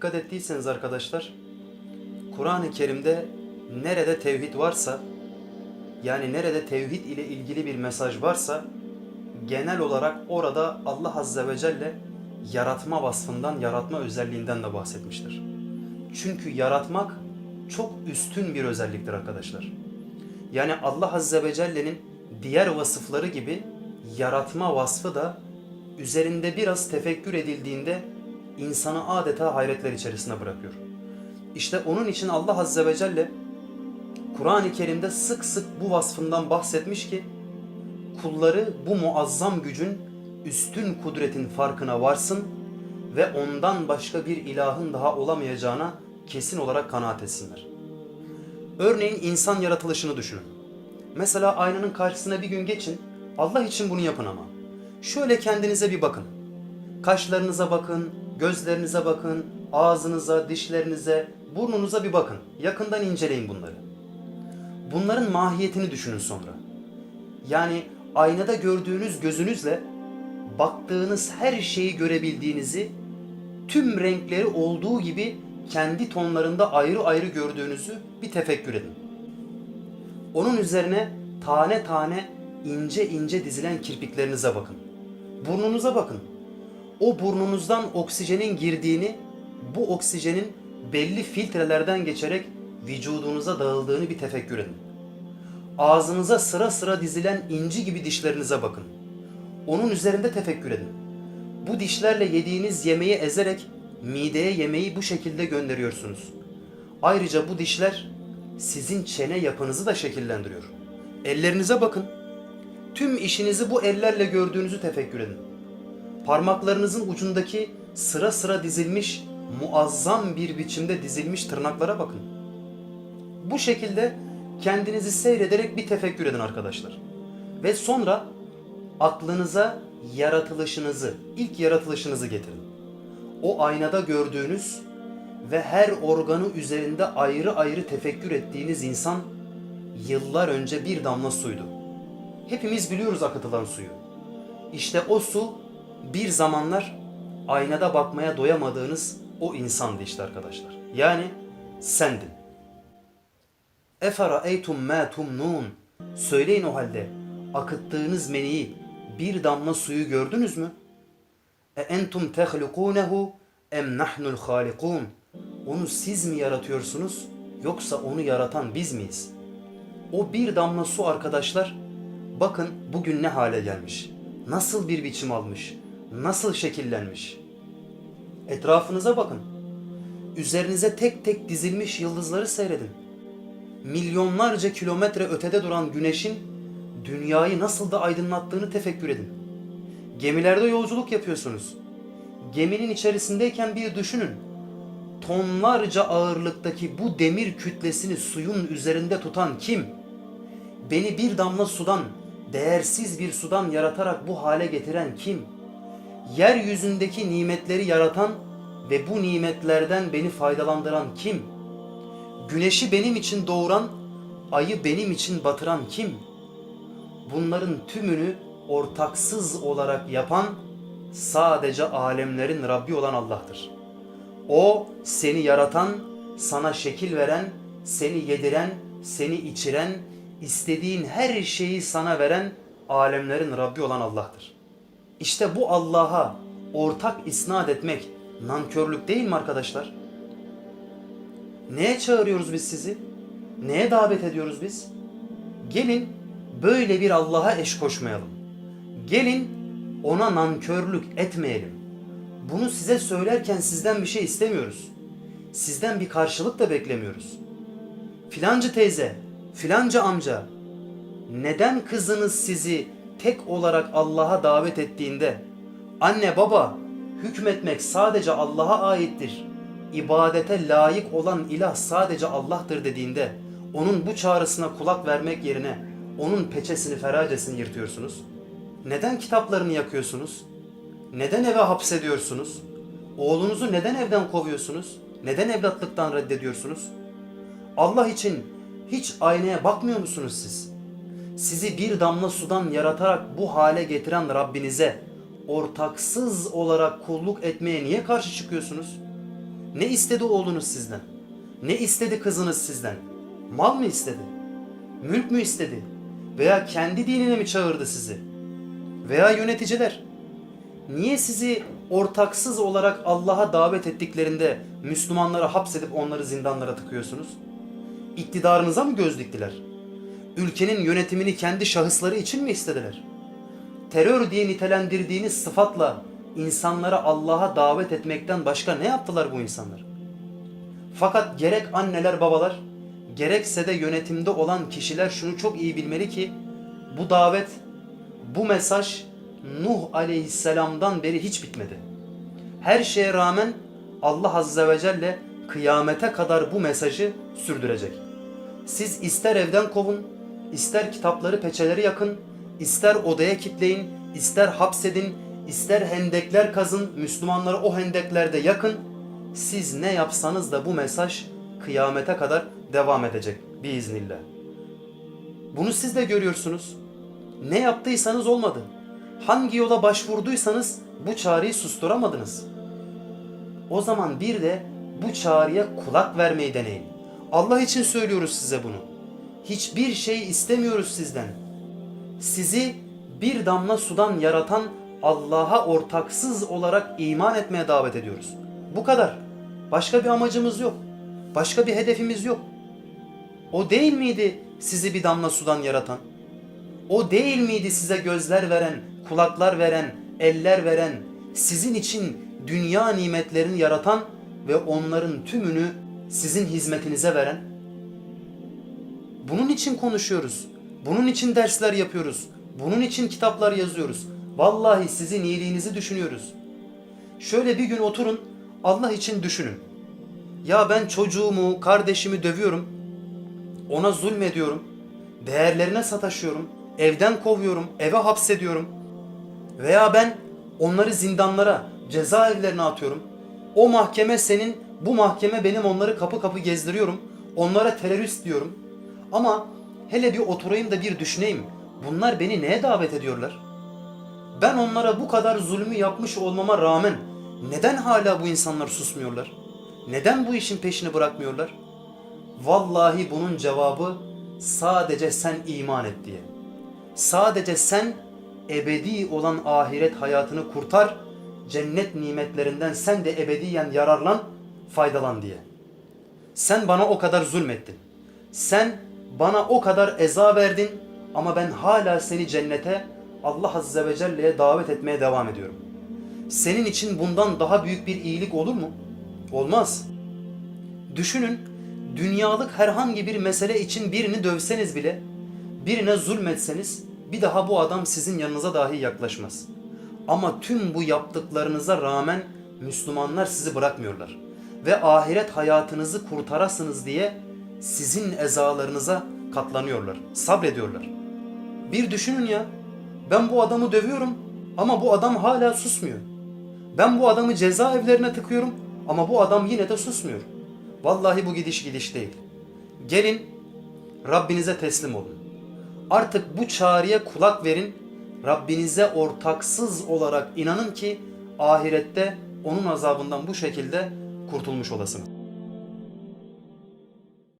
dikkat ettiyseniz arkadaşlar, Kur'an-ı Kerim'de nerede tevhid varsa, yani nerede tevhid ile ilgili bir mesaj varsa, genel olarak orada Allah Azze ve Celle yaratma vasfından, yaratma özelliğinden de bahsetmiştir. Çünkü yaratmak çok üstün bir özelliktir arkadaşlar. Yani Allah Azze ve Celle'nin diğer vasıfları gibi yaratma vasfı da üzerinde biraz tefekkür edildiğinde insanı adeta hayretler içerisine bırakıyor. İşte onun için Allah Azze ve Celle Kur'an-ı Kerim'de sık sık bu vasfından bahsetmiş ki kulları bu muazzam gücün üstün kudretin farkına varsın ve ondan başka bir ilahın daha olamayacağına kesin olarak kanaat etsinler. Örneğin insan yaratılışını düşünün. Mesela aynanın karşısına bir gün geçin. Allah için bunu yapın ama. Şöyle kendinize bir bakın. Kaşlarınıza bakın, gözlerinize bakın, ağzınıza, dişlerinize, burnunuza bir bakın. Yakından inceleyin bunları. Bunların mahiyetini düşünün sonra. Yani aynada gördüğünüz gözünüzle baktığınız her şeyi görebildiğinizi, tüm renkleri olduğu gibi kendi tonlarında ayrı ayrı gördüğünüzü bir tefekkür edin. Onun üzerine tane tane ince ince dizilen kirpiklerinize bakın. Burnunuza bakın. O burnunuzdan oksijenin girdiğini, bu oksijenin belli filtrelerden geçerek vücudunuza dağıldığını bir tefekkür edin. Ağzınıza sıra sıra dizilen inci gibi dişlerinize bakın. Onun üzerinde tefekkür edin. Bu dişlerle yediğiniz yemeği ezerek mideye yemeği bu şekilde gönderiyorsunuz. Ayrıca bu dişler sizin çene yapınızı da şekillendiriyor. Ellerinize bakın. Tüm işinizi bu ellerle gördüğünüzü tefekkür edin. Parmaklarınızın ucundaki sıra sıra dizilmiş, muazzam bir biçimde dizilmiş tırnaklara bakın. Bu şekilde kendinizi seyrederek bir tefekkür edin arkadaşlar. Ve sonra aklınıza yaratılışınızı, ilk yaratılışınızı getirin. O aynada gördüğünüz ve her organı üzerinde ayrı ayrı tefekkür ettiğiniz insan yıllar önce bir damla suydu. Hepimiz biliyoruz akıtılan suyu. İşte o su bir zamanlar aynada bakmaya doyamadığınız o insandı işte arkadaşlar. Yani sendin. Efara eytum ma tumnun. Söyleyin o halde akıttığınız meniyi bir damla suyu gördünüz mü? E entum tehlukunehu em nahnul halikun. Onu siz mi yaratıyorsunuz yoksa onu yaratan biz miyiz? O bir damla su arkadaşlar bakın bugün ne hale gelmiş. Nasıl bir biçim almış. Nasıl şekillenmiş. Etrafınıza bakın. Üzerinize tek tek dizilmiş yıldızları seyredin. Milyonlarca kilometre ötede duran güneşin dünyayı nasıl da aydınlattığını tefekkür edin. Gemilerde yolculuk yapıyorsunuz. Geminin içerisindeyken bir düşünün. Tonlarca ağırlıktaki bu demir kütlesini suyun üzerinde tutan kim? Beni bir damla sudan, değersiz bir sudan yaratarak bu hale getiren kim? Yeryüzündeki nimetleri yaratan ve bu nimetlerden beni faydalandıran kim? Güneşi benim için doğuran, ayı benim için batıran kim? Bunların tümünü ortaksız olarak yapan sadece alemlerin Rabbi olan Allah'tır. O seni yaratan, sana şekil veren, seni yediren, seni içiren, istediğin her şeyi sana veren alemlerin Rabbi olan Allah'tır. İşte bu Allah'a ortak isnat etmek nankörlük değil mi arkadaşlar? Neye çağırıyoruz biz sizi? Neye davet ediyoruz biz? Gelin böyle bir Allah'a eş koşmayalım. Gelin ona nankörlük etmeyelim. Bunu size söylerken sizden bir şey istemiyoruz. Sizden bir karşılık da beklemiyoruz. Filancı teyze, filanca amca, neden kızınız sizi tek olarak Allah'a davet ettiğinde anne baba hükmetmek sadece Allah'a aittir. İbadete layık olan ilah sadece Allah'tır dediğinde onun bu çağrısına kulak vermek yerine onun peçesini feracesini yırtıyorsunuz? Neden kitaplarını yakıyorsunuz? Neden eve hapsediyorsunuz? Oğlunuzu neden evden kovuyorsunuz? Neden evlatlıktan reddediyorsunuz? Allah için hiç aynaya bakmıyor musunuz siz? Sizi bir damla sudan yaratarak bu hale getiren Rabbinize ortaksız olarak kulluk etmeye niye karşı çıkıyorsunuz? Ne istedi oğlunuz sizden? Ne istedi kızınız sizden? Mal mı istedi? Mülk mü istedi? Veya kendi dinine mi çağırdı sizi? Veya yöneticiler? Niye sizi ortaksız olarak Allah'a davet ettiklerinde Müslümanlara hapsedip onları zindanlara tıkıyorsunuz? İktidarınıza mı göz diktiler? Ülkenin yönetimini kendi şahısları için mi istediler? Terör diye nitelendirdiğiniz sıfatla insanlara Allah'a davet etmekten başka ne yaptılar bu insanlar? Fakat gerek anneler babalar gerekse de yönetimde olan kişiler şunu çok iyi bilmeli ki bu davet, bu mesaj Nuh aleyhisselamdan beri hiç bitmedi. Her şeye rağmen Allah azze ve celle kıyamete kadar bu mesajı sürdürecek. Siz ister evden kovun, ister kitapları peçeleri yakın, ister odaya kitleyin, ister hapsedin, ister hendekler kazın, Müslümanları o hendeklerde yakın. Siz ne yapsanız da bu mesaj kıyamete kadar devam edecek biiznillah. Bunu siz de görüyorsunuz. Ne yaptıysanız olmadı. Hangi yola başvurduysanız bu çağrıyı susturamadınız. O zaman bir de bu çağrıya kulak vermeyi deneyin. Allah için söylüyoruz size bunu. Hiçbir şey istemiyoruz sizden. Sizi bir damla sudan yaratan Allah'a ortaksız olarak iman etmeye davet ediyoruz. Bu kadar. Başka bir amacımız yok. Başka bir hedefimiz yok. O değil miydi sizi bir damla sudan yaratan? O değil miydi size gözler veren, kulaklar veren, eller veren, sizin için dünya nimetlerini yaratan ve onların tümünü sizin hizmetinize veren? Bunun için konuşuyoruz. Bunun için dersler yapıyoruz. Bunun için kitaplar yazıyoruz. Vallahi sizin iyiliğinizi düşünüyoruz. Şöyle bir gün oturun, Allah için düşünün. Ya ben çocuğumu, kardeşimi dövüyorum. Ona zulmediyorum. Değerlerine sataşıyorum. Evden kovuyorum, eve hapsediyorum. Veya ben onları zindanlara, cezaevlerine atıyorum. O mahkeme senin, bu mahkeme benim onları kapı kapı gezdiriyorum. Onlara terörist diyorum. Ama hele bir oturayım da bir düşüneyim. Bunlar beni neye davet ediyorlar? Ben onlara bu kadar zulmü yapmış olmama rağmen neden hala bu insanlar susmuyorlar? Neden bu işin peşini bırakmıyorlar? Vallahi bunun cevabı sadece sen iman et diye. Sadece sen ebedi olan ahiret hayatını kurtar, cennet nimetlerinden sen de ebediyen yararlan, faydalan diye. Sen bana o kadar zulmettin. Sen bana o kadar eza verdin ama ben hala seni cennete Allah Azze ve Celle'ye davet etmeye devam ediyorum. Senin için bundan daha büyük bir iyilik olur mu? Olmaz. Düşünün, dünyalık herhangi bir mesele için birini dövseniz bile, birine zulmetseniz bir daha bu adam sizin yanınıza dahi yaklaşmaz. Ama tüm bu yaptıklarınıza rağmen Müslümanlar sizi bırakmıyorlar. Ve ahiret hayatınızı kurtarasınız diye sizin ezalarınıza katlanıyorlar, sabrediyorlar. Bir düşünün ya, ben bu adamı dövüyorum ama bu adam hala susmuyor. Ben bu adamı cezaevlerine tıkıyorum ama bu adam yine de susmuyor. Vallahi bu gidiş gidiş değil. Gelin Rabbinize teslim olun. Artık bu çağrıya kulak verin. Rabbinize ortaksız olarak inanın ki ahirette onun azabından bu şekilde kurtulmuş olasınız.